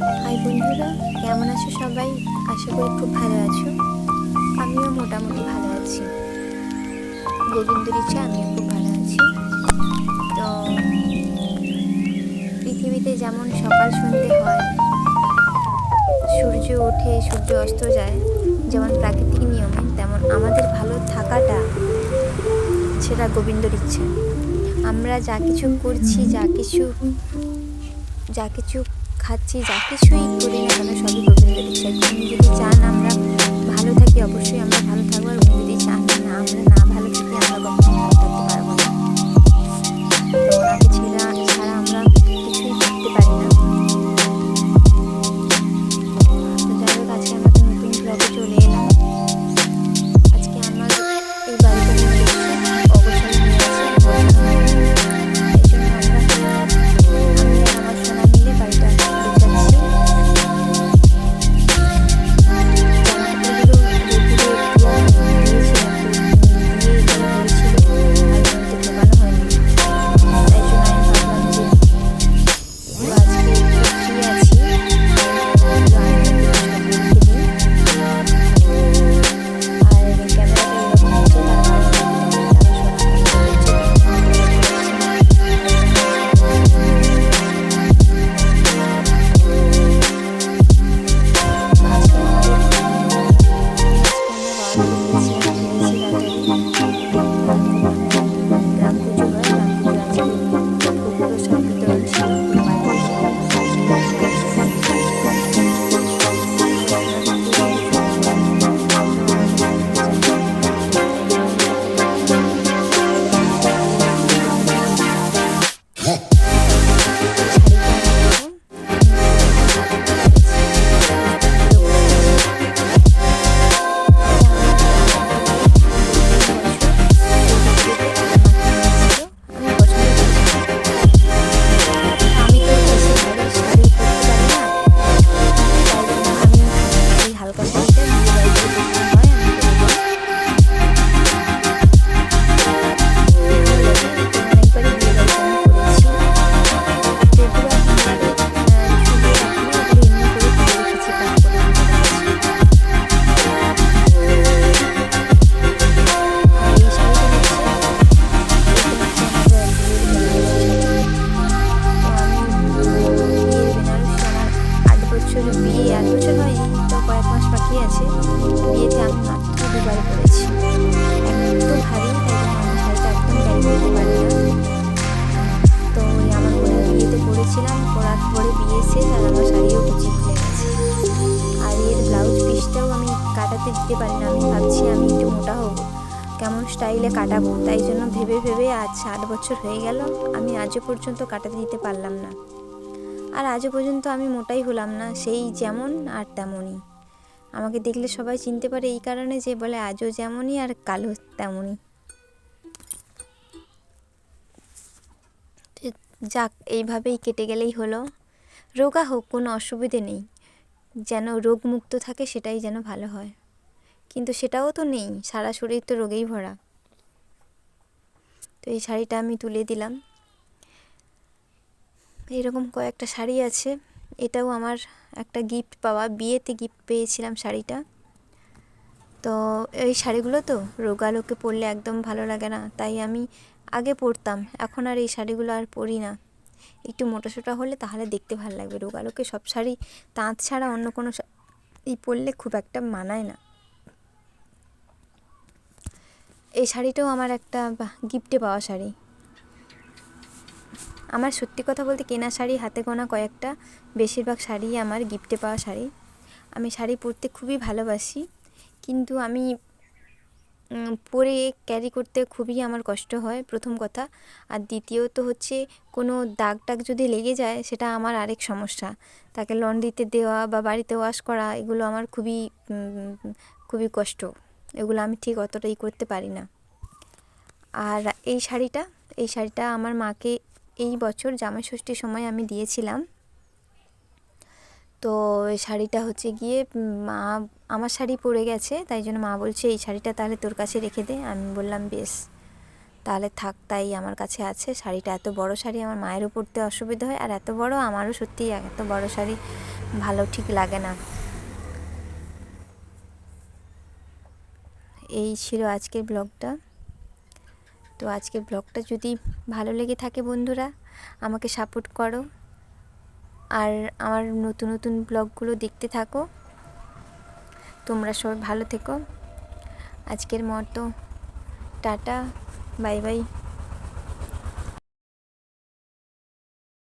High বন্ধুরা, কেমন আছো সবাই? আশা করি খুব ভালো আছো। আমিও মোটামুটি ভালো আছি। গোবিন্দর ইচ্ছে, আমিও খুব ভালো আছি। তো, পৃথিবীতে যেমন সকাল সন্ধে হয়, সূর্য ওঠে, সূর্য অস্ত যায়, যেমন প্রাকৃতিক নিয়মে, তেমন আমাদের ভালো থাকাটা সেটা গোবিন্দর ইচ্ছে। আমরা যা কিছু করছি, যা কিছু যা কিছু খাচ্ছি যা কিছুই করি না কেন, সবই গোবিন্দের ইচ্ছায় উনি যদি চান আমরা ভালো থাকি, অবশ্যই আমরা ভালো থাকব, আর যদি চান না আমরা না ভালো থাকি, আমরা কখনো ভালো থাকতে পারব না। বছর বিয়ে আট বছর হয়নি তো কয়েক মাস বাকি আছে। বিয়েতে আমি মাত্র দুবার পরেছি এত ভারী শাড়িটা একদম ক্যারি করতে পারি না। তো আমার বোনের বিয়েতে পরেছিলাম পরার পরে বিয়ে শেষ আর আমার শাড়িও কুচি খুলে আর এর ব্লাউজ পিসটাও আমি কাটাতে দিতে পারি না। আমি ভাবছি আমি একটু মোটা হব। কেমন স্টাইলে কাটাবো? তাই জন্য ভেবে ভেবে আজ আট বছর হয়ে গেল। আমি আজও পর্যন্ত কাটাতে দিতে পারলাম না। আর আজও পর্যন্ত আমি মোটাই হলাম না, সেই যেমন আর তেমনই। আমাকে দেখলে সবাই চিনতে পারে এই কারণে যে বলে আজও যেমনই আর কালো তেমনই। যাক, এইভাবেই কেটে গেলেই হলো। রোগা হোক, কোনো অসুবিধে নেই। যেন রোগমুক্ত থাকে সেটাই যেন ভালো হয়। কিন্তু সেটাও তো নেই, সারা শরীর তো রোগেই ভরা। তো এই শাড়িটা আমি তুলে দিলাম। এরকম কয়েকটা শাড়ি আছে। এটাও আমার একটা গিফট পাওয়া। বিয়েতে গিফট পেয়েছিলাম শাড়িটা। তো এই শাড়িগুলো তো রোগা লোকে পরলে একদম ভালো লাগে না। তাই আমি আগে পরতাম। এখন আর এই শাড়িগুলো আর পরি না। একটু মোটাসোটা হলে তাহলে দেখতে ভালো লাগবে। রোগা লোকে সব শাড়ি, তাঁত ছাড়া অন্য কোনো শা- ই পরলে খুব একটা মানায় না। এই শাড়িটাও আমার একটা গিফটে পাওয়া শাড়ি। আমার সত্যি কথা বলতে কেনা শাড়ি, হাতে গোনা কয়েকটা, বেশিরভাগ শাড়ি আমার গিফটে পাওয়া শাড়ি। আমি শাড়ি পরতে খুবই ভালোবাসি, কিন্তু আমি পরে ক্যারি করতে খুবই আমার কষ্ট হয়, প্রথম কথা। আর দ্বিতীয়ত হচ্ছে, কোনো দাগ টাগ যদি লেগে যায়, সেটা আমার আরেক সমস্যা। তাকে লন্ড্রিতে দেওয়া বা বাড়িতে ওয়াশ করা, এগুলো আমার খুবই খুবই কষ্ট। এগুলো আমি ঠিক অতটাই করতে পারি না। আর এই শাড়িটা এই শাড়িটা আমার মাকে এই বছর জামাই ষষ্ঠীর সময় আমি দিয়েছিলাম। তো শাড়িটা হচ্ছে গিয়ে মা, আমার শাড়ি পরে গেছে, তাই জন্য মা বলছে, এই শাড়িটা তাহলে তোর কাছে রেখে দে। আমি বললাম, বেশ, তাহলে থাক, তাই আমার কাছে আছে। শাড়িটা এত বড় শাড়ি, আমার মায়েরও পরতে অসুবিধা হয়, আর এত বড় আমারও সত্যি এত বড় শাড়ি ভালো ঠিক লাগে না। এই ছিল আজকের ব্লগটা। তো আজকের ব্লগটা যদি ভালো লেগে থাকে বন্ধুরা, আমাকে সাপোর্ট করো। আর আমার নতুন নতুন ব্লগগুলো দেখতে থাকো। তোমরা সবাই ভালো থেকো। আজকের মতো, টাটা, বাই বাই।